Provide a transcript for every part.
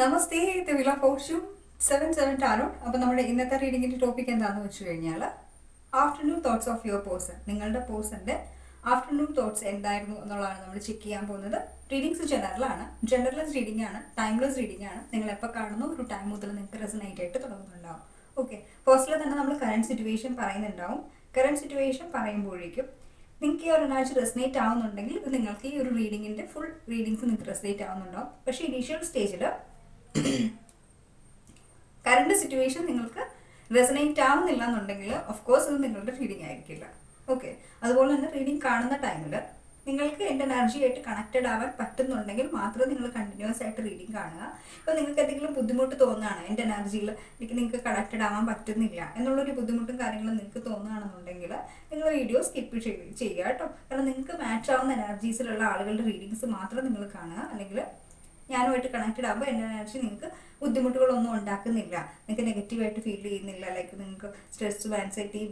നമസ്തേ ഇത് വില പോഷു. Seven seven tarot അപ്പോൾ നമ്മുടെ ഇന്നത്തെ റീഡിങ്ങിന്റെ ടോപ്പിക് എന്താണെന്ന് വെച്ച് കഴിഞ്ഞാൽ afternoon thoughts of your person നിങ്ങളുടെ പേഴ്സന്റെ ആഫ്റ്റർനൂൺ തോട്ട്സ് എന്തായിരുന്നു എന്നുള്ളതാണ് നമ്മൾ ചെക്ക് ചെയ്യാൻ പോകുന്നത്. റീഡിങ്സ് ജനറലാണ്. ജനറലസ് റീഡിംഗ് ആണ് ടൈംലെസ് റീഡിംഗ് ആണ് നിങ്ങൾ എപ്പോൾ കാണുന്നു? ഒരു ടൈം മുതൽ നിങ്ങൾക്ക് റെസനേറ്റ് ആയിട്ട് തുടങ്ങുന്നുണ്ടാവും. ഓക്കെ. പേഴ്സണൽ തന്നെ നമ്മൾ കറണ്ട് സിറ്റുവേഷൻ പറയുന്നുണ്ടാവും. കറണ്ട് സിറ്റുവേഷൻ പറയുമ്പോഴേക്കും നിങ്ങൾക്ക് ഈ ഒരു എനർജി റെസനേറ്റ് ആവുന്നുണ്ടെങ്കിൽ നിങ്ങൾക്ക് ഈ ഒരു റീഡിങ്ങിന്റെ ഫുൾ റീഡിങ്സ് നിങ്ങൾക്ക് റെസനേറ്റ് ആവുന്നുണ്ടാവും. പക്ഷേ ഇനീഷ്യൽ സ്റ്റേജിൽ കറണ്ട് സിറ്റുവേഷൻ നിങ്ങൾക്ക് റെസനേറ്റ് ആവുന്നില്ല എന്നുണ്ടെങ്കിൽ ഓഫ് കോഴ്സ് ഇത് നിങ്ങളുടെ റീഡിംഗ് ആയിരിക്കില്ല. ഓക്കെ അതുപോലെ തന്നെ റീഡിംഗ് കാണുന്ന ടൈമിൽ നിങ്ങൾക്ക് എന്റെ എനർജിയായിട്ട് കണക്റ്റഡ് ആവാൻ പറ്റുന്നുണ്ടെങ്കിൽ മാത്രം നിങ്ങൾ കണ്ടിന്യൂസ് ആയിട്ട് റീഡിംഗ് കാണുക. ഇപ്പോൾ നിങ്ങൾക്ക് എന്തെങ്കിലും ബുദ്ധിമുട്ട് തോന്നുകയാണ്? എന്റെ എനർജിയിൽ എനിക്ക് നിങ്ങൾക്ക് കണക്റ്റഡ് ആവാൻ പറ്റുന്നില്ല എന്നുള്ളൊരു ബുദ്ധിമുട്ടും കാര്യങ്ങളും നിങ്ങൾക്ക് തോന്നുകയാണെന്നുണ്ടെങ്കിൽ നിങ്ങൾ വീഡിയോ സ്കിപ്പ് ചെയ്യുക കേട്ടോ. കാരണം നിങ്ങൾക്ക് മാച്ച് ആവുന്ന എനർജീസിലുള്ള ആളുകളുടെ റീഡിങ്സ് മാത്രം നിങ്ങൾ കാണുക. അല്ലെങ്കിൽ ഞാനുമായിട്ട് കണക്റ്റഡ് ആകുമ്പോൾ എന്റെ എനർജി നിങ്ങൾക്ക് ബുദ്ധിമുട്ടുകളൊന്നും ഉണ്ടാക്കുന്നില്ല. നിങ്ങൾക്ക് നെഗറ്റീവായിട്ട് ഫീൽ ചെയ്യുന്നില്ല. ലൈക്ക് നിങ്ങൾക്ക് സ്ട്രെസ് ആൻസൈറ്റി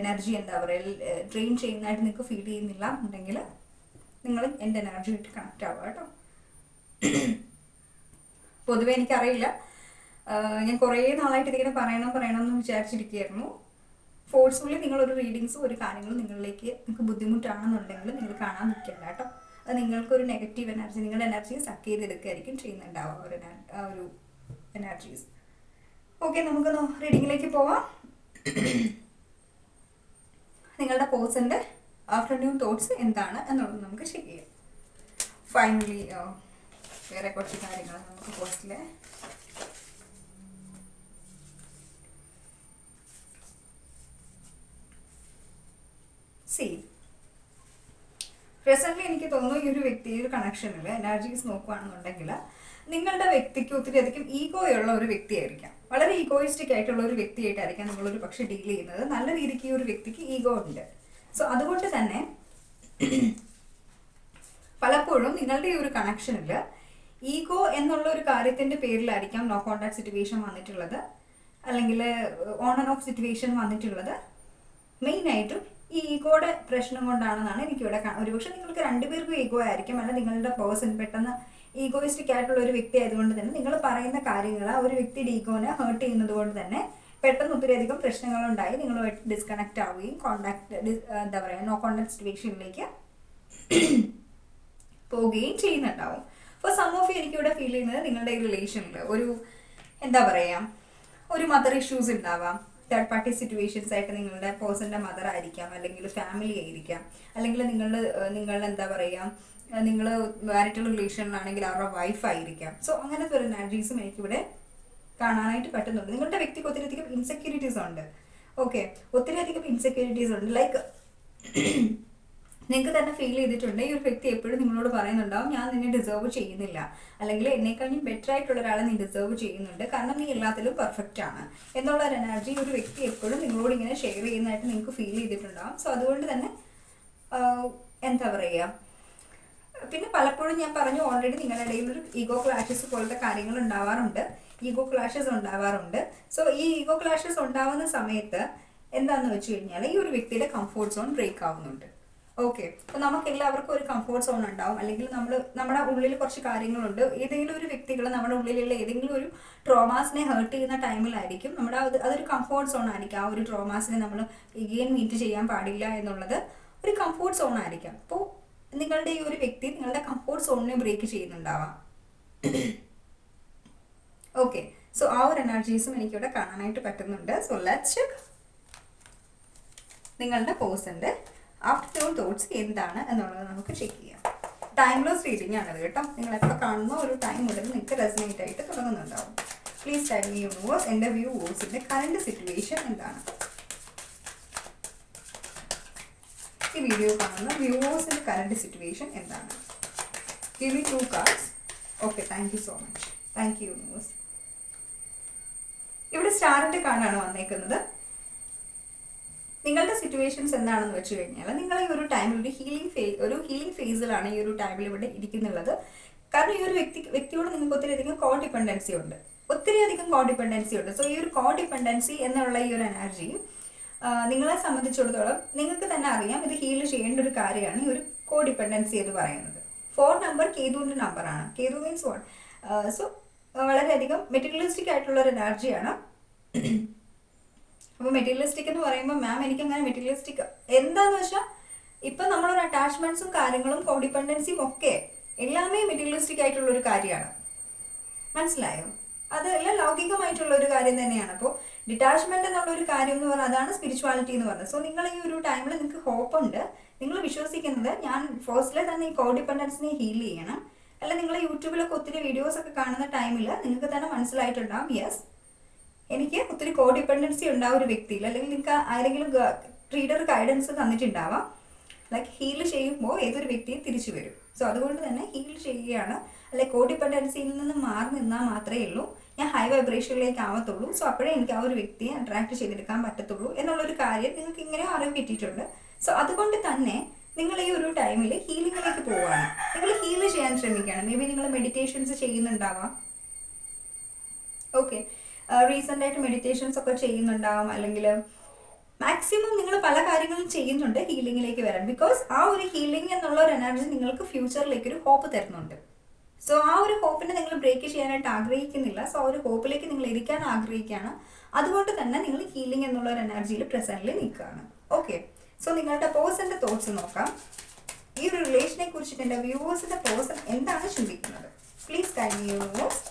എനർജി എന്താ പറയുക ഡ്രെയിൻ ചെയ്യുന്നതായിട്ട് നിങ്ങൾക്ക് ഫീൽ ചെയ്യുന്നില്ല എന്നുണ്ടെങ്കിൽ നിങ്ങൾ എന്റെ എനർജിയായിട്ട് കണക്റ്റ് ആവുക കേട്ടോ. പൊതുവെ എനിക്കറിയില്ല. ഞാൻ കുറേ നാളായിട്ട് ഇതിങ്ങനെ പറയണം പറയണം എന്ന് വിചാരിച്ചിരിക്കുകയായിരുന്നു. ഫോഴ്സ്ഫുള്ളി നിങ്ങളൊരു റീഡിങ്സും ഒരു കാര്യങ്ങളും നിങ്ങളിലേക്ക് നിങ്ങൾക്ക് ബുദ്ധിമുട്ടാണെന്നുണ്ടെങ്കിൽ നിങ്ങൾ കാണാൻ നിൽക്കണ്ട കേട്ടോ. അത് നിങ്ങൾക്കൊരു നെഗറ്റീവ് എനർജി നിങ്ങളുടെ എനർജി സക്ക് ചെയ്തെടുക്കുകയായിരിക്കും ചെയ്യുന്നുണ്ടാവുക ഒരു ഒരു എനർജീസ് ഓക്കെ നമുക്ക് റീഡിങ്ങിലേക്ക് പോവാം. നിങ്ങളുടെ പേഴ്സന്റെ ആഫ്റ്റർനൂൺ തോട്ട്സ് എന്താണ് എന്നുള്ളത് നമുക്ക് ചെക്ക് ചെയ്യാം. ഫൈനലി വേറെ കുറച്ച് കാര്യങ്ങൾ നമുക്ക് പോസ്റ്റിൽ സി പ്രസന്റ്ലി എനിക്ക് തോന്നുന്നു ഈ ഒരു വ്യക്തി ഈ ഒരു കണക്ഷനിൽ എനർജീസ് നോക്കുകയാണെന്നുണ്ടെങ്കിൽ നിങ്ങളുടെ വ്യക്തിക്ക് ഒത്തിരി അധികം ഈഗോയുള്ള ഒരു വ്യക്തിയായിരിക്കാം. വളരെ ഈഗോയിസ്റ്റിക് ആയിട്ടുള്ള ഒരു വ്യക്തിയായിട്ടായിരിക്കാം നിങ്ങളൊരു പക്ഷെ ഡീൽ ചെയ്യുന്നത്. നല്ല രീതിക്ക് ഈ ഒരു വ്യക്തിക്ക് ഈഗോ ഉണ്ട്. സോ അതുകൊണ്ട് തന്നെ പലപ്പോഴും നിങ്ങളുടെ ഈ ഒരു കണക്ഷനിൽ ഈഗോ എന്നുള്ള ഒരു കാര്യത്തിന്റെ പേരിലായിരിക്കാം നോ കോണ്ടാക്ട് സിറ്റുവേഷൻ വന്നിട്ടുള്ളത്. അല്ലെങ്കിൽ ഓൺ ആൻഡ് ഓഫ് സിറ്റുവേഷൻ വന്നിട്ടുള്ളത്. മെയിൻ മെയിനായിട്ടും ഈ ഈഗോയുടെ പ്രശ്നം കൊണ്ടാണെന്നാണ് എനിക്കിവിടെ ഒരുപക്ഷെ നിങ്ങൾക്ക് രണ്ടുപേർക്കും ഈഗോ ആയിരിക്കും അല്ല നിങ്ങളുടെ പേഴ്സൺ പെട്ടെന്ന് ഈഗോയിസ്റ്റിക് ആയിട്ടുള്ള ഒരു വ്യക്തി ആയതുകൊണ്ട് തന്നെ നിങ്ങൾ പറയുന്ന കാര്യങ്ങൾ ആ ഒരു വ്യക്തിയുടെ ഈഗോനെ ഹേർട്ട് ചെയ്യുന്നത് കൊണ്ട് തന്നെ പെട്ടെന്ന് ഒത്തിരിയധികം പ്രശ്നങ്ങളുണ്ടായി നിങ്ങളുമായിട്ട് ഡിസ്കണക്ട് ആവുകയും കോണ്ടാക്ട് എന്താ പറയുക നോ കോണ്ടാക്ട് സിറ്റുവേഷനിലേക്ക് പോവുകയും ചെയ്യുന്നുണ്ടാവും. അപ്പോൾ സം ഓഫ് എനിക്കിവിടെ ഫീൽ ചെയ്യുന്നത് നിങ്ങളുടെ ഈ റിലേഷനിൽ ഒരു എന്താ പറയുക ഒരു മദർ ഇഷ്യൂസ് ഉണ്ടാവാം. തേർഡ് പാർട്ടി സിറ്റുവേഷൻസ് ആയിട്ട് നിങ്ങളുടെ പേഴ്സന്റെ മദർ ആയിരിക്കാം അല്ലെങ്കിൽ ഫാമിലി ആയിരിക്കാം അല്ലെങ്കിൽ നിങ്ങൾ നിങ്ങളുടെ എന്താ പറയുക നിങ്ങൾ മാരിറ്റൽ റിലേഷനിലാണെങ്കിൽ അവരുടെ വൈഫ് ആയിരിക്കാം. സോ അങ്ങനത്തെ ഒരു എനർജീസും എനിക്കിവിടെ കാണാനായിട്ട് പറ്റുന്നുണ്ട്. നിങ്ങളുടെ വ്യക്തിക്ക് ഒത്തിരിയധികം ഇൻസെക്യൂരിറ്റീസ് ഉണ്ട്. ഓക്കെ ഒത്തിരിയധികം ഇൻസെക്യൂരിറ്റീസ് ഉണ്ട്. ലൈക്ക് നിങ്ങൾക്ക് തന്നെ ഫീൽ ചെയ്തിട്ടുണ്ട്. ഈ ഒരു വ്യക്തി എപ്പോഴും നിങ്ങളോട് പറയുന്നുണ്ടാവും ഞാൻ നിന്നെ ഡിസേർവ് ചെയ്യുന്നില്ല. അല്ലെങ്കിൽ എന്നെക്കാളും ബെറ്റർ ആയിട്ടുള്ള ഒരാളെ നീ ഡിസേർവ് ചെയ്യുന്നുണ്ട്. കാരണം നീ എല്ലാത്തിലും പെർഫെക്റ്റ് ആണ്. എന്നുള്ള ഒരു എനർജി ഒരു വ്യക്തി എപ്പോഴും നിങ്ങളോട് ഇങ്ങനെ ഷെയർ ചെയ്യുന്നതായിട്ട് നിങ്ങൾക്ക് ഫീൽ ചെയ്തിട്ടുണ്ടാവും. സോ അതുകൊണ്ട് തന്നെ എന്താ പറയുക പിന്നെ പലപ്പോഴും ഞാൻ പറഞ്ഞു ഓൾറെഡി നിങ്ങളുടെ ഇടയിൽ ഒരു ഈഗോ ക്ലാഷസ് പോലത്തെ കാര്യങ്ങൾ ഉണ്ടാവാറുണ്ട്. ഈഗോ ക്ലാഷസ് ഉണ്ടാവാറുണ്ട്. സോ ഈ ഈഗോ ക്ലാഷസ് ഉണ്ടാവുന്ന സമയത്ത് എന്താണെന്ന് വെച്ച് കഴിഞ്ഞാൽ ഈ ഒരു വ്യക്തിയുടെ കംഫോർട്ട് സോൺ ബ്രേക്ക് ആവുന്നുണ്ട്. ഓക്കെ അപ്പോൾ നമുക്ക് എല്ലാവർക്കും ഒരു കംഫോർട്ട് സോൺ ഉണ്ടാവും. അല്ലെങ്കിൽ നമ്മൾ നമ്മുടെ ഉള്ളിൽ കുറച്ച് കാര്യങ്ങളുണ്ട്. ഏതെങ്കിലും ഒരു വ്യക്തികൾ നമ്മുടെ ഉള്ളിലുള്ള ഏതെങ്കിലും ഒരു ട്രോമാസിനെ ഹേർട്ട് ചെയ്യുന്ന ടൈമിലായിരിക്കും നമ്മുടെ അത് അതൊരു കംഫോർട്ട് സോൺ ആയിരിക്കും. ആ ഒരു ട്രോമാസിനെ നമ്മൾ എഗെയിൻ മീറ്റ് ചെയ്യാൻ പാടില്ല എന്നുള്ളത് ഒരു കംഫോർട്ട് സോൺ ആയിരിക്കാം. അപ്പോൾ നിങ്ങളുടെ ഈ ഒരു വ്യക്തി നിങ്ങളുടെ കംഫോർട്ട് സോണിനെ ബ്രേക്ക് ചെയ്യുന്നുണ്ടാവാം. ഓക്കെ സോ ആ ഒരു എനർജീസും എനിക്കിവിടെ കാണാനായിട്ട് പറ്റുന്നുണ്ട്. സോ ലെറ്റ് നിങ്ങളുടെ പേഴ്സന്റെ ആഫ്റ്റർനൂൺ തോട്ട്സ് എന്താണ് എന്നുള്ളത് നമുക്ക് ചെക്ക് ചെയ്യാം. ടൈംലെസ് റീഡിംഗ് ആണത് കേട്ടോ. നിങ്ങൾ എപ്പോൾ കാണുന്ന ഒരു ടൈം മുതൽ നിങ്ങൾക്ക് റെസനേറ്റ് ആയിട്ട് തുടങ്ങുന്നുണ്ടാവും. പ്ലീസ് ടൈം യൂണിവേഴ്സ് എന്റെ വ്യൂ വോഴ്സിന്റെ കറണ്ട് സിറ്റുവേഷൻ എന്താണ്? ഈ വീഡിയോ കാണുന്ന വ്യൂവേഴ്സിന്റെ കറണ്ട് സിറ്റുവേഷൻ എന്താണ്? Give two cards okay thank you so much thank you universe ഇവിടെ സ്റ്റാറിന്റെ കാർഡാണ് വന്നേക്കുന്നത്. നിങ്ങളുടെ സിറ്റുവേഷൻസ് എന്താണെന്ന് വെച്ച് കഴിഞ്ഞാൽ നിങ്ങൾ ഈ ഒരു ടൈമിൽ ഒരു ഹീലിംഗ് ഫേ ഒരു ഹീലിംഗ് ഫേസിലാണ് ഈ ഒരു ടൈമിൽ ഇവിടെ ഇരിക്കുന്നുള്ളത്. കാരണം ഈ ഒരു വ്യക്തി വ്യക്തിയോട് നിങ്ങൾക്ക് ഒത്തിരി അധികം കോ ഡിപ്പെൻഡൻസി ഉണ്ട്. ഒത്തിരി അധികം കോ ഡിപ്പെൻഡൻസി ഉണ്ട്. സോ ഈ ഒരു കോ ഡിപ്പെൻഡൻസി എന്നുള്ള ഈ ഒരു എനർജി നിങ്ങളെ സംബന്ധിച്ചിടത്തോളം നിങ്ങൾക്ക് തന്നെ അറിയാം ഇത് ഹീൽ ചെയ്യേണ്ട ഒരു കാര്യമാണ് ഈ ഒരു കോ ഡിപ്പെൻഡൻസി എന്ന് പറയുന്നത്. ഫോർ നമ്പർ കേതുവിന്റെ നമ്പറാണ് കേതു മീൻസ് വൺ സോ വളരെയധികം മെറ്റീരിയലിസ്റ്റിക് ആയിട്ടുള്ള ഒരു എനർജിയാണ് അപ്പോൾ മെറ്റീരിയലിസ്റ്റിക് എന്ന് പറയുമ്പോൾ മാം എനിക്ക് അങ്ങനെ മെറ്റീരിയലിസ്റ്റിക് എന്താന്ന് വെച്ചാൽ ഇപ്പം നമ്മളൊരു അറ്റാച്ച്മെന്റ്സും കാര്യങ്ങളും കോഡിപ്പെൻഡൻസിയും ഒക്കെ എല്ലാമേ മെറ്റീരിയലിസ്റ്റിക് ആയിട്ടുള്ള ഒരു കാര്യമാണ്. മനസ്സിലായോ? അതെല്ലാം ലൗകികമായിട്ടുള്ള ഒരു കാര്യം തന്നെയാണ്. അപ്പോൾ ഡിറ്റാച്ച്മെന്റ് എന്നുള്ള ഒരു കാര്യം എന്ന് പറഞ്ഞാൽ അതാണ് സ്പിരിച്വാലിറ്റി എന്ന് പറയുന്നത് സോ നിങ്ങൾ ഈ ഒരു ടൈമിൽ നിങ്ങൾക്ക് ഹോപ്പ് ഉണ്ട്. നിങ്ങൾ വിശ്വസിക്കുന്നത് ഞാൻ ഫസ്റ്റിലെ തന്നെ ഈ കോഡിപ്പെൻഡൻസിനെ ഹീൽ ചെയ്യണം. അല്ല നിങ്ങൾ യൂട്യൂബിലൊക്കെ ഒത്തിരി വീഡിയോസ് ഒക്കെ കാണുന്ന ടൈമിൽ നിങ്ങൾക്ക് തന്നെ മനസ്സിലായിട്ടുണ്ടാവും യെസ് എനിക്ക് ഒത്തിരി കോ ഡിപ്പെൻഡൻസി ഉണ്ടാവും ഒരു വ്യക്തിയിൽ അല്ലെങ്കിൽ നിങ്ങൾക്ക് ആരെങ്കിലും റീഡർ ഗൈഡൻസ് തന്നിട്ടുണ്ടാവാം. ലൈക്ക് ഹീൽ ചെയ്യുമ്പോൾ ഏതൊരു വ്യക്തിയും തിരിച്ചു വരും. സോ അതുകൊണ്ട് തന്നെ ഹീൽ ചെയ്യുകയാണ്. അല്ലെ കോഡിപെൻഡൻസിയിൽ നിന്ന് മാറി നിന്നാൽ മാത്രമേ ഉള്ളൂ. ഞാൻ ഹൈ വൈബ്രേഷനിലേക്ക് ആവത്തുള്ളൂ. സോ അപ്പോഴേ എനിക്ക് ആ ഒരു വ്യക്തിയെ അട്രാക്ട് ചെയ്തെടുക്കാൻ പറ്റത്തുള്ളൂ എന്നുള്ളൊരു കാര്യം നിങ്ങൾക്ക് ഇങ്ങനെ അറിവ് കിട്ടിയിട്ടുണ്ട്. സോ അതുകൊണ്ട് തന്നെ നിങ്ങൾ ഈ ഒരു ടൈമിൽ ഹീലിങ്ങിലേക്ക് പോവുകയാണ്. നിങ്ങൾ ഹീൽ ചെയ്യാൻ ശ്രമിക്കുകയാണ്. മേ ബി നിങ്ങൾ മെഡിറ്റേഷൻസ് ചെയ്യുന്നുണ്ടാവാം. ഓക്കെ റീസെന്റ് ആയിട്ട് മെഡിറ്റേഷൻസ് ഒക്കെ ചെയ്യുന്നുണ്ടാവും. അല്ലെങ്കിൽ മാക്സിമം നിങ്ങൾ പല കാര്യങ്ങളും ചെയ്യുന്നുണ്ട് ഹീലിംഗിലേക്ക് വരാൻ. ബിക്കോസ് ആ ഒരു ഹീലിംഗ് എന്നുള്ള ഒരു എനർജി നിങ്ങൾക്ക് ഫ്യൂച്ചറിലേക്ക് ഒരു ഹോപ്പ് തരുന്നുണ്ട്. സോ ആ ഒരു ഹോപ്പിനെ നിങ്ങൾ ബ്രേക്ക് ചെയ്യാനായിട്ട് ആഗ്രഹിക്കുന്നില്ല. സോ ആ ഒരു ഹോപ്പിലേക്ക് നിങ്ങൾ ഇരിക്കാൻ ആഗ്രഹിക്കുകയാണ്. അതുകൊണ്ട് തന്നെ നിങ്ങൾ ഹീലിംഗ് എന്നുള്ള ഒരു എനർജിയിൽ പ്രസന്റിൽ നിൽക്കുകയാണ്. ഓക്കെ സോ നിങ്ങളുടെ പേഴ്സന്റെ തോട്ട്സ് നോക്കാം. ഈ ഒരു റിലേഷനെ കുറിച്ചിട്ട് എന്റെ വ്യൂവേഴ്സിന്റെ പേഴ്സൺ എന്താണ് ചിന്തിക്കുന്നത്? പ്ലീസ് കൈ വ്യൂവേഴ്സ്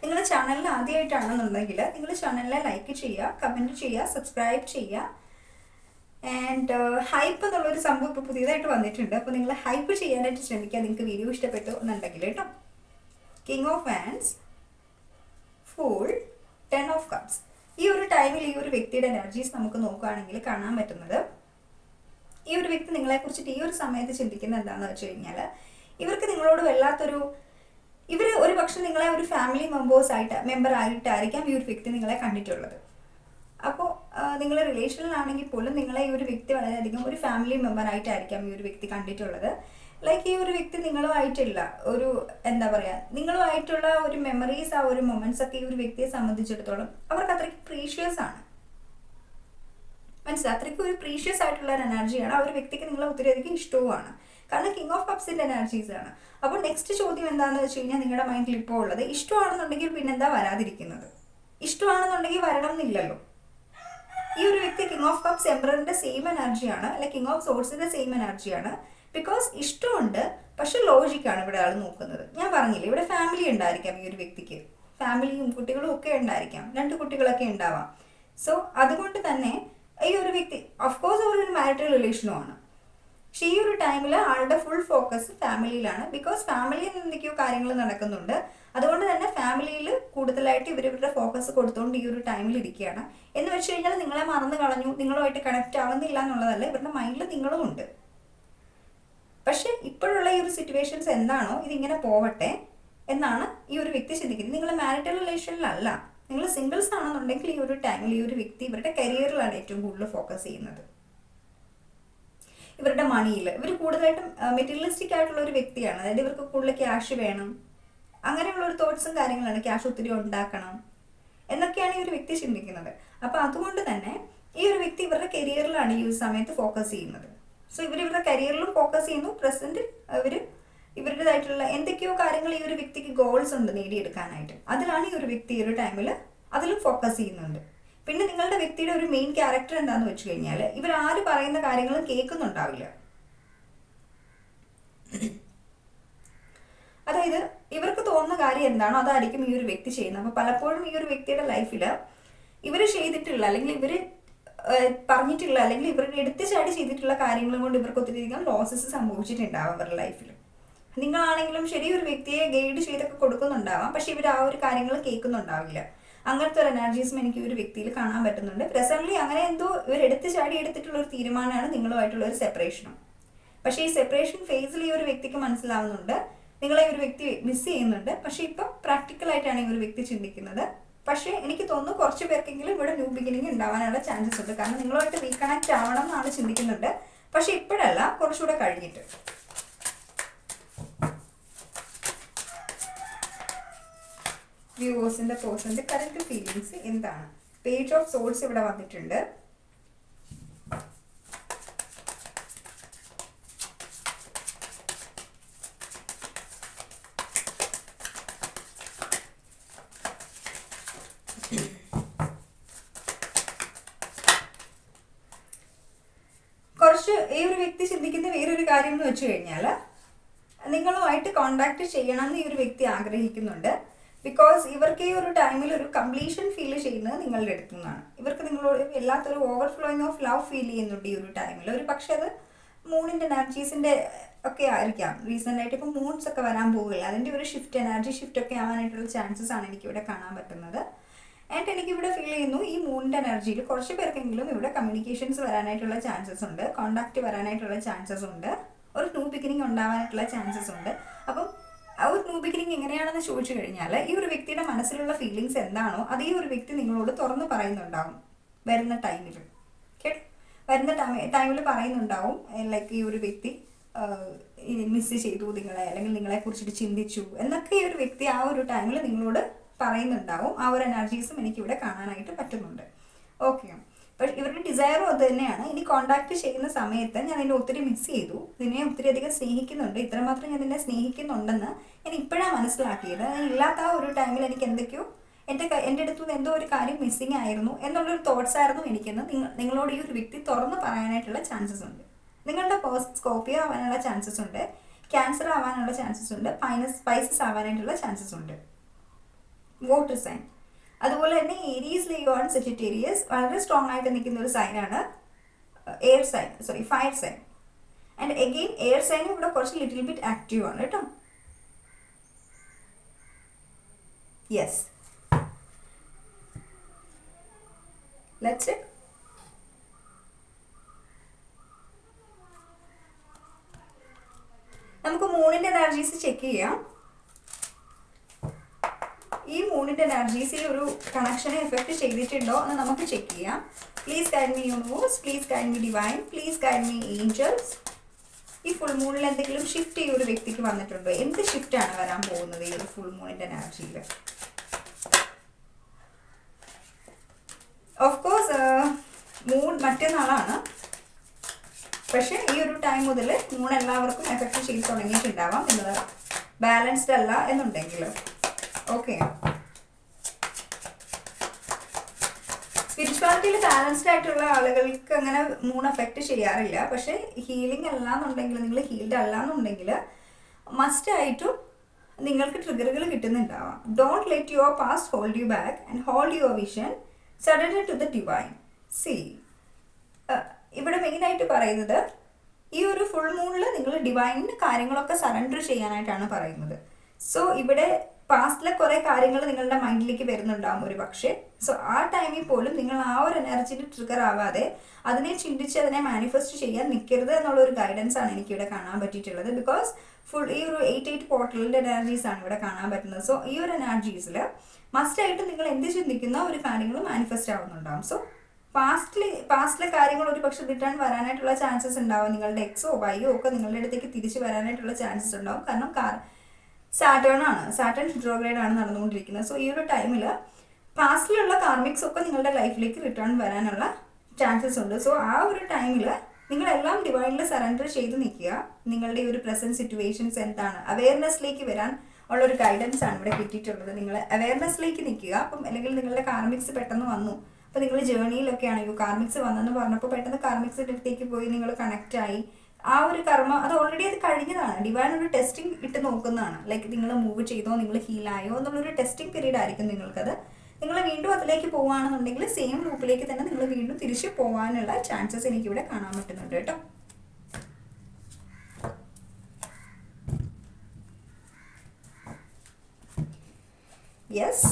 നിങ്ങളുടെ ചാനലിൽ ആദ്യമായിട്ടാണെന്നുണ്ടെങ്കിൽ നിങ്ങൾ ചാനലിനെ ലൈക്ക് ചെയ്യുക കമന്റ് ചെയ്യുക സബ്സ്ക്രൈബ് ചെയ്യുക. ആൻഡ് ഹൈപ്പ് എന്നുള്ളൊരു സംഭവം ഇപ്പോൾ പുതിയതായിട്ട് വന്നിട്ടുണ്ട്. അപ്പോൾ നിങ്ങൾ ഹൈപ്പ് ചെയ്യാനായിട്ട് ശ്രമിക്കുക. നിങ്ങൾക്ക് വീഡിയോ ഇഷ്ടപ്പെട്ടു എന്നുണ്ടെങ്കിൽ കേട്ടോ. King of wands full ten of cups ഈ ഒരു ടൈമിൽ ഈ ഒരു വ്യക്തിയുടെ എനർജീസ് നമുക്ക് നോക്കുകയാണെങ്കിൽ കാണാൻ പറ്റുന്നത് ഈ ഒരു വ്യക്തി നിങ്ങളെ കുറിച്ചിട്ട് ഈ ഒരു സമയത്ത് ചിന്തിക്കുന്നത് എന്താണെന്ന് വെച്ച് കഴിഞ്ഞാൽ ഇവർക്ക് നിങ്ങളോട് വല്ലാത്തൊരു ഇവർ ഒരു പക്ഷെ നിങ്ങളെ ഒരു ഫാമിലി മെമ്പേഴ്സ് ആയിട്ട് മെമ്പർ ആയിട്ടായിരിക്കാം ഈ ഒരു വ്യക്തി നിങ്ങളെ കണ്ടിട്ടുള്ളത്. അപ്പോൾ നിങ്ങൾ റിലേഷനിലാണെങ്കിൽ പോലും നിങ്ങളെ ഈ ഒരു വ്യക്തി വളരെയധികം ഒരു ഫാമിലി മെമ്പർ ആയിട്ടായിരിക്കാം ഈ ഒരു വ്യക്തി കണ്ടിട്ടുള്ളത്. ലൈക്ക് ഈ ഒരു വ്യക്തി നിങ്ങളുമായിട്ടില്ല. ഒരു എന്താ പറയുക നിങ്ങളുമായിട്ടുള്ള ഒരു മെമ്മറീസ് ആ ഒരു മൊമെന്റ്സ് ഒക്കെ ഈ ഒരു വ്യക്തിയെ സംബന്ധിച്ചിടത്തോളം അവർക്ക് അത്രയ്ക്ക് പ്രീഷ്യസ് ആണ്. മനസ്സിലായി അത്രയ്ക്ക് ഒരു പ്രീഷ്യസ് ആയിട്ടുള്ള ഒരു എനർജിയാണ് ആ ഒരു വ്യക്തിക്ക് നിങ്ങളെ ഒത്തിരി അധികം ഇഷ്ടവുമാണ്. കാരണം കിങ് ഓഫ് കപ്സിന്റെ എനർജീസ് ആണ് അപ്പോൾ നെക്സ്റ്റ് ചോദ്യം എന്താണെന്ന് വെച്ച് കഴിഞ്ഞാൽ നിങ്ങളുടെ മൈൻഡിൽ ഇപ്പോൾ ഉള്ളത് ഇഷ്ടമാണെന്നുണ്ടെങ്കിൽ പിന്നെ എന്താ വരാതിരിക്കുന്നത്? ഇഷ്ടമാണെന്നുണ്ടെങ്കിൽ വരണം എന്നില്ലല്ലോ ഈ ഒരു വ്യക്തി കിങ് ഓഫ് കപ്സ് എംബ്രറിന്റെ സെയിം എനർജിയാണ് അല്ലെ കിങ് ഓഫ് സോഴ്സിന്റെ സെയിം എനർജിയാണ് ബിക്കോസ് ഇഷ്ടമുണ്ട് പക്ഷെ ലോജിക്കാണ് ഇവിടെ ആൾ നോക്കുന്നത്. ഞാൻ പറഞ്ഞില്ല ഇവിടെ ഫാമിലി ഉണ്ടായിരിക്കാം ഈ ഒരു വ്യക്തിക്ക്. ഫാമിലിയും കുട്ടികളും ഒക്കെ ഉണ്ടായിരിക്കാം രണ്ട് കുട്ടികളൊക്കെ ഉണ്ടാവാം. സോ അതുകൊണ്ട് തന്നെ ഈ ഒരു വ്യക്തി ഓഫ്കോഴ്സ് അവർ ഒരു മാരിറ്റൽ റിലേഷനുമാണ് പക്ഷെ ഈ ഒരു ടൈമിൽ ആളുടെ ഫുൾ ഫോക്കസ് ഫാമിലിയിലാണ് ബിക്കോസ് ഫാമിലിയിൽ എന്തൊക്കെയോ കാര്യങ്ങൾ നടക്കുന്നുണ്ട്. അതുകൊണ്ട് തന്നെ ഫാമിലിയിൽ കൂടുതലായിട്ട് ഇവർ ഇവരുടെ ഫോക്കസ് കൊടുത്തുകൊണ്ട് ഈ ഒരു ടൈമിൽ ഇരിക്കുകയാണ് എന്ന് വെച്ച് കഴിഞ്ഞാൽ നിങ്ങളെ മറന്നു കളഞ്ഞു നിങ്ങളുമായിട്ട് കണക്റ്റ് ആവുന്നില്ല എന്നുള്ളതല്ല ഇവരുടെ മൈൻഡിൽ നിങ്ങളും ഉണ്ട്. പക്ഷെ ഇപ്പോഴുള്ള ഈ ഒരു സിറ്റുവേഷൻസ് എന്താണോ ഇതിങ്ങനെ പോവട്ടെ എന്നാണ് ഈ ഒരു വ്യക്തി ചിന്തിക്കുന്നത്. നിങ്ങൾ മാരിറ്റൽ റിലേഷനിലല്ല നിങ്ങൾ സിംഗിൾസ് ആണെന്നുണ്ടെങ്കിൽ ഈ ഒരു ടൈമിൽ ഈ ഒരു വ്യക്തി ഇവരുടെ കരിയറിലാണ് ഏറ്റവും കൂടുതൽ ഫോക്കസ് ചെയ്യുന്നത്. ഇവരുടെ മണിയിൽ ഇവർ കൂടുതലായിട്ടും മെറ്റീരിയലിസ്റ്റിക് ആയിട്ടുള്ള ഒരു വ്യക്തിയാണ്. അതായത് ഇവർക്ക് കൂടുതൽ ക്യാഷ് വേണം. അങ്ങനെയുള്ള ഒരു തോട്ട്സും കാര്യങ്ങളാണ് ക്യാഷ് ഒത്തിരി ഉണ്ടാക്കണം എന്നൊക്കെയാണ് ഈ ഒരു വ്യക്തി ചിന്തിക്കുന്നത്. അപ്പോൾ അതുകൊണ്ട് തന്നെ ഈ ഒരു വ്യക്തി ഇവരുടെ കരിയറിലാണ് ഈ ഒരു സമയത്ത് ഫോക്കസ് ചെയ്യുന്നത്. സോ ഇവർ ഇവരുടെ കരിയറിലും ഫോക്കസ് ചെയ്യുന്നു. പ്രസന്റ് ഇവർ ഇവരുടേതായിട്ടുള്ള എന്തൊക്കെയോ കാര്യങ്ങൾ ഈ ഒരു വ്യക്തിക്ക് ഗോൾസ് ഉണ്ട് നേടിയെടുക്കാനായിട്ട്. അതിലാണ് ഈ ഒരു വ്യക്തി ഈ ഒരു ടൈമിൽ അതിലും ഫോക്കസ് ചെയ്യുന്നുണ്ട്. പിന്നെ നിങ്ങളുടെ വ്യക്തിയുടെ ഒരു മെയിൻ ക്യാരക്ടർ എന്താന്ന് വെച്ച് കഴിഞ്ഞാൽ ഇവർ ആര് പറയുന്ന കാര്യങ്ങളും കേൾക്കുന്നുണ്ടാവില്ല. അതായത് ഇവർക്ക് തോന്നുന്ന കാര്യം എന്താണോ അതായിരിക്കും ഈ ഒരു വ്യക്തി ചെയ്യുന്നത്. അപ്പോൾ പലപ്പോഴും ഈ ഒരു വ്യക്തിയുടെ ലൈഫിൽ ഇവർ ചെയ്തിട്ടുള്ള അല്ലെങ്കിൽ ഇവർ പറഞ്ഞിട്ടുള്ള അല്ലെങ്കിൽ ഇവരുടെ എടുത്തു ചാടി ചെയ്തിട്ടുള്ള കാര്യങ്ങൾ കൊണ്ട് ഇവർക്ക് ഒത്തിരി ഒത്തിരിയധികം ലോസസ് സംഭവിച്ചിട്ടുണ്ടാവും അവരുടെ ലൈഫിൽ നിങ്ങളാണെങ്കിലും ശരി ഒരു വ്യക്തിയെ ഗൈഡ് ചെയ്തൊക്കെ കൊടുക്കുന്നുണ്ടാവാം. പക്ഷെ ഇവർ ആ ഒരു കാര്യങ്ങൾ കേൾക്കുന്നുണ്ടാവില്ല. അങ്ങനത്തെ ഒരു എനർജീസും എനിക്ക് ഒരു വ്യക്തിയിൽ കാണാൻ പറ്റുന്നുണ്ട്. പ്രസന്റ്ലി അങ്ങനെ എന്തോ ഇവർ എടുത്തു ചാടി എടുത്തിട്ടുള്ള ഒരു തീരുമാനമാണ് നിങ്ങളുമായിട്ടുള്ള ഒരു സെപ്പറേഷനും പക്ഷേ ഈ സെപ്പറേഷൻ ഫേസിൽ ഈ ഒരു വ്യക്തിക്ക് മനസ്സിലാവുന്നുണ്ട്. നിങ്ങളെ ഒരു വ്യക്തി മിസ് ചെയ്യുന്നുണ്ട്. പക്ഷേ ഇപ്പം പ്രാക്ടിക്കൽ ആയിട്ടാണ് ഈ ഒരു വ്യക്തി ചിന്തിക്കുന്നത്. പക്ഷേ എനിക്ക് തോന്നുന്നു കുറച്ച് പേർക്കെങ്കിലും ഇവിടെ ന്യൂ ബിഗിനിങ് ഉണ്ടാവാനുള്ള ചാൻസസ് ഉണ്ട്. കാരണം നിങ്ങളുമായിട്ട് റീകണക്ട് ആവണം എന്നാണ് ചിന്തിക്കുന്നുണ്ട്. പക്ഷെ ഇപ്പോഴല്ല കുറച്ചുകൂടെ കഴിഞ്ഞിട്ട്. വ്യൂവേഴ്സിന്റെ തോട്ട്സിന്റെ കറന്റ് ഫീലിങ്സ് എന്താണ്? പേജ് ഓഫ് സോൾസ് ഇവിടെ വന്നിട്ടുണ്ട്. കുറച്ച് ഈ ഒരു വ്യക്തി ചിന്തിക്കുന്ന വേറൊരു കാര്യം എന്ന് വെച്ച് കഴിഞ്ഞാൽ നിങ്ങളുമായിട്ട് കോണ്ടാക്ട് ചെയ്യണം എന്ന് ഈ ഒരു വ്യക്തി ആഗ്രഹിക്കുന്നുണ്ട്. ബിക്കോസ് ഇവർക്ക് ഈ ഒരു ടൈമിൽ ഒരു കംപ്ലീഷൻ ഫീൽ ചെയ്യുന്നത് നിങ്ങളുടെ അടുത്തു നിന്നാണ്. ഇവർക്ക് നിങ്ങളോട് എല്ലാത്തൊരു ഓവർഫ്ലോയിങ് ഓഫ് ലവ് ഫീൽ ചെയ്യുന്നുണ്ട് ഈ ഒരു ടൈമിൽ ഒരു പക്ഷെ അത് മൂണിന്റെ എനർജീസിന്റെ ഒക്കെ ആയിരിക്കാം. റീസെന്റ് ആയിട്ട് ഇപ്പോൾ മൂൺസ് ഒക്കെ വരാൻ പോകില്ല അതിന്റെ ഒരു ഷിഫ്റ്റ് എനർജി ഷിഫ്റ്റ് ഒക്കെ ആവാനായിട്ടുള്ള ചാൻസസ് ആണ് എനിക്കിവിടെ കാണാൻ പറ്റുന്നത്. ആൻഡ് എനിക്കിവിടെ ഫീൽ ചെയ്യുന്നു ഈ മൂണിന്റെ എനർജിയിൽ കുറച്ച് പേർക്കെങ്കിലും ഇവിടെ കമ്മ്യൂണിക്കേഷൻസ് വരാനായിട്ടുള്ള ചാൻസസ് ഉണ്ട്. കോണ്ടാക്റ്റ് വരാനായിട്ടുള്ള ചാൻസസ് ഉണ്ട്. ഒരു ന്യൂ ബിഗിനിങ് ഉണ്ടാവാനായിട്ടുള്ള ചാൻസസ് ഉണ്ട്. അപ്പം ന്യൂ എങ്ങനെയാണെന്ന് ചോദിച്ചു കഴിഞ്ഞാൽ ഈ ഒരു വ്യക്തിയുടെ മനസ്സിലുള്ള ഫീലിങ്സ് എന്താണോ അത് ഈ ഒരു വ്യക്തി നിങ്ങളോട് തുറന്ന് പറയുന്നുണ്ടാവും വരുന്ന ടൈമിൽ കേട്ടോ വരുന്ന ടൈമിൽ പറയുന്നുണ്ടാവും ലൈക്ക് ഈ ഒരു വ്യക്തി മിസ് ചെയ്തു നിങ്ങളെ അല്ലെങ്കിൽ നിങ്ങളെ കുറിച്ചിട്ട് ചിന്തിച്ചു എന്നൊക്കെ ഈ ഒരു വ്യക്തി ആ ഒരു ടൈമിൽ നിങ്ങളോട് പറയുന്നുണ്ടാവും. ആ ഒരു എനർജീസും എനിക്കിവിടെ കാണാനായിട്ട് പറ്റുന്നുണ്ട്. ഓക്കെ പക്ഷെ ഇവരുടെ ഡിസയറും അത് തന്നെയാണ്. ഇനി കോണ്ടാക്ട് ചെയ്യുന്ന സമയത്ത് ഞാൻ എന്നെ ഒത്തിരി മിസ് ചെയ്തു. ഇതിനെ ഒത്തിരി അധികം സ്നേഹിക്കുന്നുണ്ട്. ഇത്രമാത്രം ഞാൻ ഇതിനെ സ്നേഹിക്കുന്നുണ്ടെന്ന് ഞാൻ ഇപ്പോഴാണ് മനസ്സിലാക്കിയത്. ഇല്ലാത്ത ആ ഒരു ടൈമിൽ എനിക്ക് എന്തൊക്കെയോ എന്റെ എന്റെ അടുത്തു നിന്ന് എന്തോ ഒരു കാര്യം മിസ്സിങ് ആയിരുന്നു എന്നുള്ളൊരു തോട്ട്സ് ആയിരുന്നു എനിക്കെന്ന് നിങ്ങളോട് ഈ ഒരു വ്യക്തി തുറന്ന് പറയാനായിട്ടുള്ള ചാൻസസ് ഉണ്ട്. നിങ്ങളുടെ സ്കോപ്പിയോ ആവാനുള്ള ചാൻസസ് ഉണ്ട്. ക്യാൻസർ ആവാനുള്ള ചാൻസസ് ഉണ്ട്. പൈനസ് സ്പൈസസ് ആവാനായിട്ടുള്ള ചാൻസസ് ഉണ്ട്. വോട്ടർ സൈൻ അതുപോലെ തന്നെ ഏരീസ് ആണ് സെജിറ്റേറിയസ് വളരെ സ്ട്രോങ് ആയിട്ട് നിൽക്കുന്ന ഒരു സൈനാണ് air sign sorry fire sign and again air സൈനും ഇവിടെ കുറച്ച് ലിറ്റിൽ ബിറ്റ് ആക്റ്റീവ് ആണ് കേട്ടോ. യെസ് ലെറ്റ്സ് നമുക്ക് മൂണിന്റെ എനർജീസ് ചെക്ക് ചെയ്യാം. ഈ മൂണിന്റെ എനർജീസ് ഈ ഒരു കണക്ഷനെ എഫക്ട് ചെയ്തിട്ടുണ്ടോ എന്ന് നമുക്ക് ചെക്ക് ചെയ്യാം. Please guide me universe please guide me divine please guide me angels ഈ ഫുൾ മൂണിൽ എന്തെങ്കിലും ഷിഫ്റ്റ് ഈ ഒരു വ്യക്തിക്ക് വന്നിട്ടുണ്ടോ? എന്ത് ഷിഫ്റ്റ് ആണ് വരാൻ പോകുന്നത് ഈ ഒരു ഫുൾ മൂണിന്റെ എനർജിയിൽ ഓഫ് കോഴ്സ് മൂൺ മറ്റന്നാളാണ്. പക്ഷേ ഈ ഒരു ടൈം മുതൽ മൂൺ എല്ലാവർക്കും എഫക്റ്റ് ചെയ്ത് തുടങ്ങിയിട്ടുണ്ടാവാം നിങ്ങൾ ബാലൻസ്ഡ് അല്ല എന്നുണ്ടെങ്കിൽ. ഓക്കെ സ്പിരിച്വാലിറ്റിയിൽ ബാലൻസ്ഡ് ആയിട്ടുള്ള ആളുകൾക്ക് അങ്ങനെ മൂൺ എഫക്റ്റ് ചെയ്യാറില്ല. പക്ഷെ ഹീലിംഗ് അല്ല എന്നുണ്ടെങ്കിൽ നിങ്ങൾ ഹീൽഡ് അല്ല എന്നുണ്ടെങ്കിൽ മസ്റ്റ് ആയിട്ടും നിങ്ങൾക്ക് ട്രിഗറുകൾ കിട്ടുന്നുണ്ടാവാം. Don't let your past hold you back and hold your vision suddenly to the divine see ഇവിടെ മെയിനായിട്ട് പറയുന്നത് ഈ ഒരു ഫുൾ മൂണിൽ നിങ്ങൾ ഡിവൈനിന് കാര്യങ്ങളൊക്കെ സറണ്ടർ ചെയ്യാനായിട്ടാണ് പറയുന്നത്. സോ ഇവിടെ പാസ്റ്റിലെ കുറേ കാര്യങ്ങൾ നിങ്ങളുടെ മൈൻഡിലേക്ക് വരുന്നുണ്ടാവും ഒരു പക്ഷേ. സോ ആ ടൈമിൽ പോലും നിങ്ങൾ ആ ഒരു എനർജിയിൽ ട്രിഗർ ആവാതെ അതിനെ ചിന്തിച്ച് അതിനെ മാനിഫെസ്റ്റ് ചെയ്യാൻ നിൽക്കരുത് എന്നുള്ള ഒരു ഗൈഡൻസ് ആണ് എനിക്ക് ഇവിടെ കാണാൻ പറ്റിയിട്ടുള്ളത്. ബിക്കോസ് ഫുൾ ഈ ഒരു എയ്റ്റ് എയ്റ്റ് പോർട്ടലിന്റെ എനർജീസ് ആണ് ഇവിടെ കാണാൻ പറ്റുന്നത്. സോ ഈ ഒരു എനർജീസിൽ മസ്റ്റായിട്ട് നിങ്ങൾ എന്ത് ചിന്തിക്കുന്ന ഒരു കാര്യങ്ങൾ മാനിഫെസ്റ്റ് ആവുന്നുണ്ടാവും. സോ പാസ്റ്റിൽ പാസ്റ്റിലെ കാര്യങ്ങൾ ഒരു പക്ഷെ റിട്ടേൺ വരാനായിട്ടുള്ള ചാൻസസ് ഉണ്ടാവും. നിങ്ങളുടെ എക്സോ വൈയോ ഒക്കെ നിങ്ങളുടെ അടുത്തേക്ക് തിരിച്ചു വരാനായിട്ടുള്ള ചാൻസസ് ഉണ്ടാവും. കാരണം സാറ്റേൺ ആണ്. സാറ്റേൺ റിട്രോഗ്രേഡ് ആണ് നടന്നുകൊണ്ടിരിക്കുന്നത്. സോ ഈ ഒരു ടൈമിൽ പാസ്റ്റിലുള്ള കാർമിക്സ് ഒക്കെ നിങ്ങളുടെ ലൈഫിലേക്ക് റിട്ടേൺ വരാനുള്ള ചാൻസസ് ഉണ്ട്. സോ ആ ഒരു ടൈമിൽ നിങ്ങളെല്ലാം ഡിവൈനിൽ സറണ്ടർ ചെയ്ത് നിൽക്കുക. നിങ്ങളുടെ ഈ ഒരു പ്രസന്റ് സിറ്റുവേഷൻസ് എന്താണ്? അവയർനെസ്സിലേക്ക് വരാൻ ഉള്ള ഒരു ഗൈഡൻസ് ആണ് ഇവിടെ കിട്ടിയിട്ടുള്ളത്. നിങ്ങൾ അവയർനെസ്സിലേക്ക് നിൽക്കുക. അപ്പം അല്ലെങ്കിൽ നിങ്ങളുടെ കാർമിക്സ് പെട്ടെന്ന് വന്നു. അപ്പോൾ നിങ്ങൾ ജേർണിയിലൊക്കെ ആണെങ്കിൽ കാർമിക്സ് വന്നെന്ന് പറഞ്ഞപ്പോൾ പെട്ടെന്ന് കാർമിക്സിന്റെ അടുത്തേക്ക് പോയി നിങ്ങൾ കണക്റ്റ് ആയി. ആ ഒരു കർമ്മ അത് ഓൾറെഡി അത് കഴിഞ്ഞതാണ്. ഡിവൈൻ ഒരു ടെസ്റ്റിംഗ് ഇട്ട് നോക്കുന്നതാണ്. ലൈക്ക് നിങ്ങൾ മൂവ് ചെയ്തോ നിങ്ങൾ ഹീലായോ എന്നുള്ളൊരു ടെസ്റ്റിംഗ് പീരീഡ് ആയിരിക്കും നിങ്ങൾക്കത്. നിങ്ങൾ വീണ്ടും അതിലേക്ക് പോവുകയാണെന്നുണ്ടെങ്കിൽ സെയിം ലൂപ്പിലേക്ക് തന്നെ നിങ്ങൾ വീണ്ടും തിരിച്ച് പോകാനുള്ള ചാൻസസ് എനിക്കിവിടെ കാണാൻ പറ്റുന്നുണ്ട് കേട്ടോ. യെസ്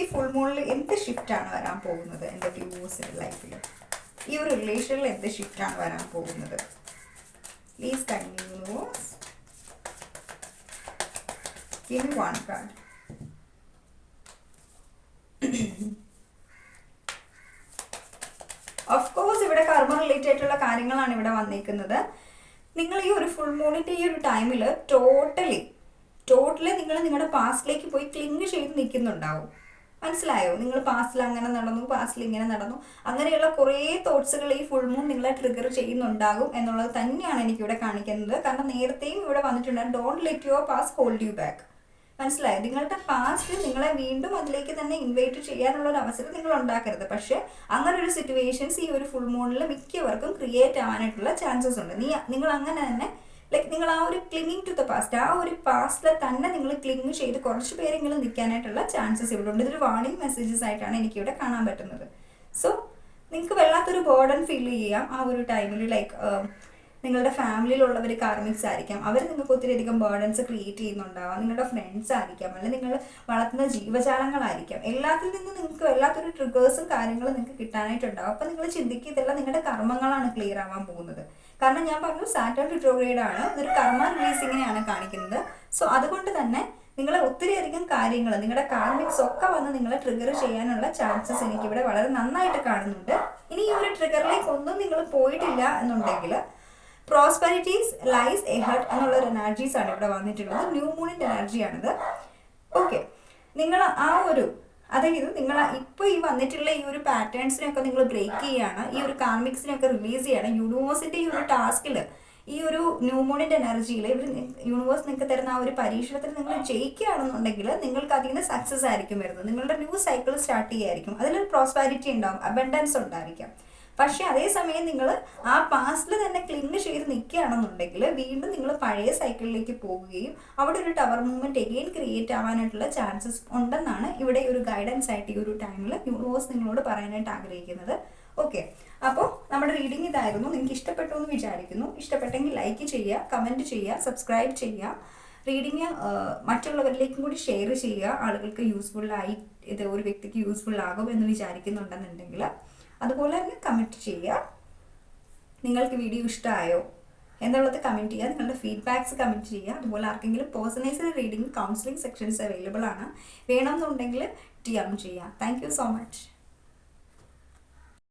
ഈ ഫുൾ മൂണിൽ എന്ത് ഷിഫ്റ്റ് ആണ് വരാൻ പോകുന്നത് എന്റെ ഡിവോഴ്സിന്റെ ലൈഫിൽ ഈ ഒരു റിലേഷനിൽ എന്ത് ഷിഫ്റ്റാണ് വരാൻ പോകുന്നത്? Please continues me one card. Of course ഇവിടെ കർമ്മ റിലേറ്റഡ് ആയിട്ടുള്ള കാര്യങ്ങളാണ് ഇവിടെ വന്നിരിക്കുന്നത് നിങ്ങൾ ഈ ഒരു ഫുൾ മൂണിന്റെ ഈ ഒരു ടൈമിൽ ടോട്ടലി ടോട്ടലി നിങ്ങൾ നിങ്ങളുടെ പാസ്റ്റിലേക്ക് പോയി ക്ലിങ് ചെയ്ത് നിൽക്കുന്നുണ്ടാവും. മനസ്സിലായോ? നിങ്ങൾ പാസ്റ്റിൽ അങ്ങനെ നടന്നു പാസ്റ്റിൽ ഇങ്ങനെ നടന്നു. അങ്ങനെയുള്ള കുറേ തോട്ട്സുകൾ ഈ ഫുൾ മൂൺ നിങ്ങളെ ട്രിഗർ ചെയ്യുന്നുണ്ടാകും എന്നുള്ളത് തന്നെയാണ് എനിക്കിവിടെ കാണിക്കുന്നത്. കാരണം നേരത്തെയും ഇവിടെ വന്നിട്ടുണ്ട് don't let your past hold you back മനസ്സിലായോ? നിങ്ങളുടെ പാസ്റ്റ് നിങ്ങളെ വീണ്ടും അതിലേക്ക് തന്നെ ഇൻവൈറ്റ് ചെയ്യാനുള്ള ഒരു അവസരം നിങ്ങൾ ഉണ്ടാക്കരുത്. പക്ഷെ അങ്ങനെ ഒരു സിറ്റുവേഷൻസ് ഈ ഒരു ഫുൾ മൂണിൽ മിക്കവർക്കും ക്രിയേറ്റ് ആവാനായിട്ടുള്ള ചാൻസസ് ഉണ്ട്. നീ നിങ്ങൾ അങ്ങനെ തന്നെ ലൈക്ക് നിങ്ങൾ ആ ഒരു ക്ലിങ്ങിങ് ടു ദ പാസ്റ്റ് ആ ഒരു പാസ്റ്റിൽ തന്നെ നിങ്ങൾ ക്ലിങ് ചെയ്ത് കുറച്ച് പേരെങ്കിലും നിൽക്കാനായിട്ടുള്ള ചാൻസസ് ഇവിടെ ഉണ്ട്. ഇതൊരു വാർണിംഗ് മെസ്സേജസ് ആയിട്ടാണ് എനിക്ക് ഇവിടെ കാണാൻ പറ്റുന്നത്. സോ നിങ്ങൾക്ക് വല്ലാത്തൊരു ബോർഡൻ ഫീൽ ചെയ്യാം ആ ഒരു ടൈമിൽ ലൈക്ക് നിങ്ങളുടെ ഫാമിലിയിലുള്ളവർ കാർമിക്സ് ആയിരിക്കാം. അവർ നിങ്ങൾക്ക് ഒത്തിരി അധികം ബേർഡൻസ് ക്രിയേറ്റ് ചെയ്യുന്നുണ്ടാവാം. നിങ്ങളുടെ ഫ്രണ്ട്സ് ആയിരിക്കാം. അല്ലെങ്കിൽ നിങ്ങൾ വളർത്തുന്ന ജീവജാലങ്ങളായിരിക്കാം. എല്ലാത്തിൽ നിന്നും നിങ്ങൾക്ക് വല്ലാത്തൊരു ട്രിഗേഴ്സും കാര്യങ്ങളും നിങ്ങൾക്ക് കിട്ടാനായിട്ടുണ്ടാവും. അപ്പം നിങ്ങൾ ചിന്തിക്കുക ഇതെല്ലാം നിങ്ങളുടെ കർമ്മങ്ങളാണ് ക്ലിയർ ആവാൻ പോകുന്നത്. കാരണം ഞാൻ പറഞ്ഞു സാറ്റേൺ റിട്രോഗ്രേഡ് ആണ്. ഇതൊരു കർമ്മ റിലീസിങ്ങിനെയാണ് കാണിക്കുന്നത്. സോ അതുകൊണ്ട് തന്നെ നിങ്ങളെ ഒത്തിരിയധികം കാര്യങ്ങൾ നിങ്ങളുടെ കാർമിക്സ് ഒക്കെ വന്ന് നിങ്ങളെ ട്രിഗർ ചെയ്യാനുള്ള ചാൻസസ് എനിക്ക് ഇവിടെ വളരെ നന്നായിട്ട് കാണുന്നുണ്ട്. ഇനി ഈ ഒരു ട്രിഗറിലേക്ക് ഒന്നും നിങ്ങൾ പോയിട്ടില്ല എന്നുണ്ടെങ്കിൽ പ്രോസ്പെരിറ്റീസ് ലൈസ് എഹർട്ട് എന്നുള്ള ഒരു എനർജീസ് ആണ് ഇവിടെ വന്നിട്ടുള്ളത്. ന്യൂ മൂണിന്റെ എനർജിയാണിത് ഓക്കെ നിങ്ങൾ ആ ഒരു അതായത് നിങ്ങൾ ഇപ്പോൾ ഈ വന്നിട്ടുള്ള ഈ ഒരു പാറ്റേൺസിനെയൊക്കെ നിങ്ങൾ ബ്രേക്ക് ചെയ്യാണ് ഈ ഒരു കാർമിക്സിനെയൊക്കെ റിലീസ് ചെയ്യാണ് യൂണിവേഴ്സിന്റെ ഈ ഒരു ടാസ്കിൽ ഈ ഒരു ന്യൂമോണിന്റെ എനർജിയിൽ ഇവർ യൂണിവേഴ്സ് നിങ്ങൾക്ക് തരുന്ന ആ ഒരു പരീക്ഷണത്തിൽ നിങ്ങൾ ജയിക്കുകയാണെന്നുണ്ടെങ്കിൽ നിങ്ങൾക്ക് അതിൽ നിന്ന് സക്സസ് ആയിരിക്കും വരുന്നത്. നിങ്ങളുടെ ന്യൂ സൈക്കിൾ സ്റ്റാർട്ട് ചെയ്യായിരിക്കും. അതിലൊരു പ്രോസ്പാരിറ്റി ഉണ്ടാവും അബൻഡൻസ് ഉണ്ടായിരിക്കാം. പക്ഷേ അതേസമയം നിങ്ങൾ ആ പാസ്റ്റിൽ തന്നെ ക്ലിങ് ചെയ്ത് നിൽക്കുകയാണെന്നുണ്ടെങ്കിൽ വീണ്ടും നിങ്ങൾ പഴയ സൈക്കിളിലേക്ക് പോവുകയും അവിടെ ഒരു ടവർ മൂവ്മെന്റ് എഗെയിൻ ക്രിയേറ്റ് ആവാനായിട്ടുള്ള ചാൻസസ് ഉണ്ടെന്നാണ് ഇവിടെ ഒരു ഗൈഡൻസ് ആയിട്ട് ഈ ഒരു ടൈമിൽ യൂണിവേഴ്സ് നിങ്ങളോട് പറയാനായിട്ട് ആഗ്രഹിക്കുന്നത്. ഓക്കെ അപ്പോൾ നമ്മുടെ റീഡിംഗ് ഇതായിരുന്നു. നിങ്ങൾക്ക് ഇഷ്ടപ്പെട്ടു എന്ന് വിചാരിക്കുന്നു. ഇഷ്ടപ്പെട്ടെങ്കിൽ ലൈക്ക് ചെയ്യുക കമന്റ് ചെയ്യുക സബ്സ്ക്രൈബ് ചെയ്യുക. റീഡിങ് മറ്റുള്ളവരിലേക്കും കൂടി ഷെയർ ചെയ്യുക. ആളുകൾക്ക് യൂസ്ഫുള്ളായി ഇത് ഒരു വ്യക്തിക്ക് യൂസ്ഫുൾ ആകും എന്ന് വിചാരിക്കുന്നുണ്ടെന്നുണ്ടെങ്കിൽ അതുപോലെ തന്നെ കമന്റ് ചെയ്യുക. നിങ്ങൾക്ക് വീഡിയോ ഇഷ്ടമായോ എന്നുള്ളത് കമന്റ് ചെയ്യുക. നിങ്ങളുടെ ഫീഡ്ബാക്സ് കമന്റ് ചെയ്യുക. അതുപോലെ ആർക്കെങ്കിലും personalised reading counselling sessions available ആണ്. വേണമെന്നുണ്ടെങ്കിൽ ടി എം ചെയ്യുക താങ്ക് യു സോ മച്ച്